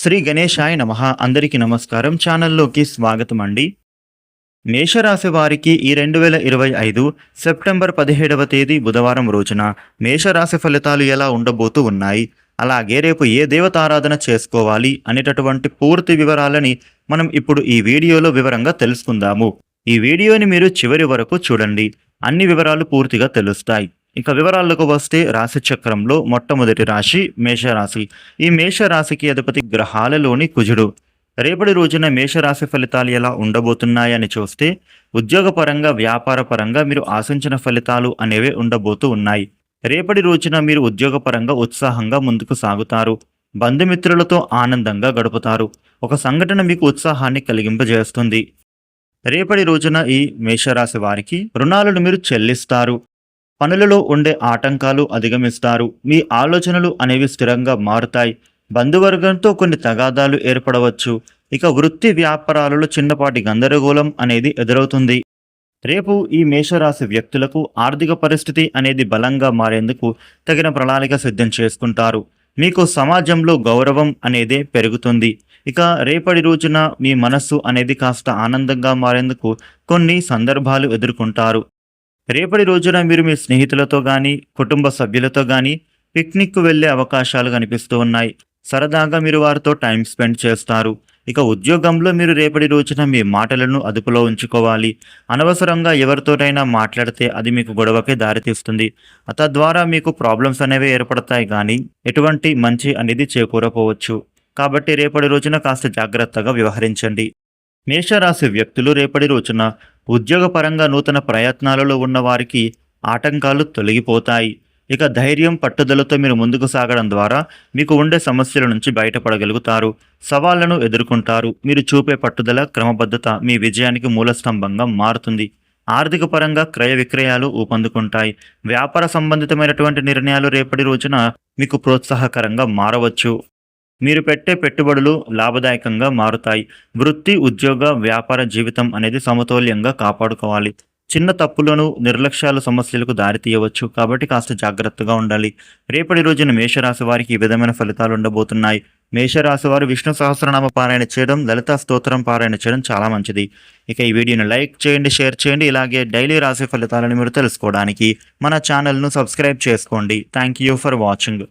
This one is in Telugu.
శ్రీ గణేశాయ నమ. అందరికీ నమస్కారం. ఛానల్లోకి స్వాగతం అండి మేషరాశి వారికి ఈ రెండు వేల ఇరవై ఐదు సెప్టెంబర్ పదిహేడవ తేదీ బుధవారం రోజున మేషరాశి ఫలితాలు ఎలా ఉండబోతూ ఉన్నాయి? అలాగే రేపు ఏ దేవతారాధన చేసుకోవాలి అనేటటువంటి పూర్తి వివరాలని మనం ఇప్పుడు ఈ వీడియోలో వివరంగా తెలుసుకుందాము. ఈ వీడియోని మీరు చివరి వరకు చూడండి. అన్ని వివరాలు పూర్తిగా తెలుస్తాయి. ఇక వివరాలకు వస్తే రాశి చక్రంలో మొట్టమొదటి రాశి మేషరాశి. ఈ మేషరాశికి అధిపతి గ్రహాలలోని కుజుడు. రేపటి రోజున మేషరాశి ఫలితాలు ఎలా ఉండబోతున్నాయని చూస్తే ఉద్యోగపరంగా వ్యాపారపరంగా మీరు ఆశించిన ఫలితాలు అనేవి ఉండబోతూ ఉన్నాయి. రేపటి రోజున మీరు ఉద్యోగపరంగా ఉత్సాహంగా ముందుకు సాగుతారు. బంధుమిత్రులతో ఆనందంగా గడుపుతారు. ఒక సంఘటన మీకు ఉత్సాహాన్ని కలిగింపజేస్తుంది. రేపటి రోజున ఈ మేషరాశి వారికి రుణాలను మీరు చెల్లిస్తారు. పనులలో ఉండే ఆటంకాలు అధిగమిస్తారు. మీ ఆలోచనలు అనేవి స్థిరంగా మారుతాయి. బంధువర్గంతో కొన్ని తగాదాలు ఏర్పడవచ్చు. ఇక వృత్తి వ్యాపారాలలో చిన్నపాటి గందరగోళం అనేది ఎదురవుతుంది. రేపు ఈ మేషరాశి వ్యక్తులకు ఆర్థిక పరిస్థితి అనేది బలంగా మారేందుకు తగిన ప్రణాళిక సిద్ధం చేసుకుంటారు. మీకు సమాజంలో గౌరవం అనేది పెరుగుతుంది. ఇక రేపటి రోజున మీ మనస్సు అనేది కాస్త ఆనందంగా మారేందుకు కొన్ని సందర్భాలు ఎదుర్కొంటారు. రేపటి రోజున మీరు మీ స్నేహితులతో కానీ కుటుంబ సభ్యులతో కానీ పిక్నిక్కు వెళ్ళే అవకాశాలు కనిపిస్తూ ఉన్నాయి. సరదాగా మీరు వారితో టైం స్పెండ్ చేస్తారు. ఇక ఉద్యోగంలో మీరు రేపటి రోజున మీ మాటలను అదుపులో ఉంచుకోవాలి. అనవసరంగా ఎవరితోనైనా మాట్లాడితే అది మీకు గొడవకే దారితీస్తుంది. తద్వారా మీకు ప్రాబ్లమ్స్ అనేవి ఏర్పడతాయి కానీ ఎటువంటి మంచి అనేది చేకూరపోవచ్చు. కాబట్టి రేపటి రోజున కాస్త జాగ్రత్తగా వ్యవహరించండి. మేషరాశి వ్యక్తులు రేపటి రోజున ఉద్యోగపరంగా నూతన ప్రయత్నాలలో ఉన్న వారికి ఆటంకాలు తొలగిపోతాయి. ఇక ధైర్యం పట్టుదలతో మీరు ముందుకు సాగడం ద్వారా మీకు ఉండే సమస్యల నుంచి బయటపడగలుగుతారు. సవాళ్ళను ఎదుర్కొంటారు. మీరు చూపే పట్టుదల క్రమబద్ధత మీ విజయానికి మూలస్తంభంగా మారుతుంది. ఆర్థిక పరంగా క్రయ విక్రయాలు ఊపందుకుంటాయి. వ్యాపార సంబంధితమైనటువంటి నిర్ణయాలు రేపటి రోజున మీకు ప్రోత్సాహకరంగా మారవచ్చు. మీరు పెట్టే పెట్టుబడులు లాభదాయకంగా మారుతాయి. వృత్తి ఉద్యోగ వ్యాపార జీవితం అనేది సమతౌల్యంగా కాపాడుకోవాలి. చిన్న తప్పులను నిర్లక్ష్యాలు సమస్యలకు దారితీయవచ్చు. కాబట్టి కాస్త జాగ్రత్తగా ఉండాలి. రేపటి రోజున మేషరాశి వారికి ఈ విధమైన ఫలితాలు ఉండబోతున్నాయి. మేషరాశి వారు విష్ణు సహస్రనామ పారాయణ చేయడం లలిత స్తోత్రం పారాయణ చేయడం చాలా మంచిది. ఇక ఈ వీడియోని లైక్ చేయండి షేర్ చేయండి. ఇలాగే డైలీ రాశి ఫలితాలను మీరు తెలుసుకోవడానికి మన ఛానల్ను సబ్స్క్రైబ్ చేసుకోండి. Thank you for watching.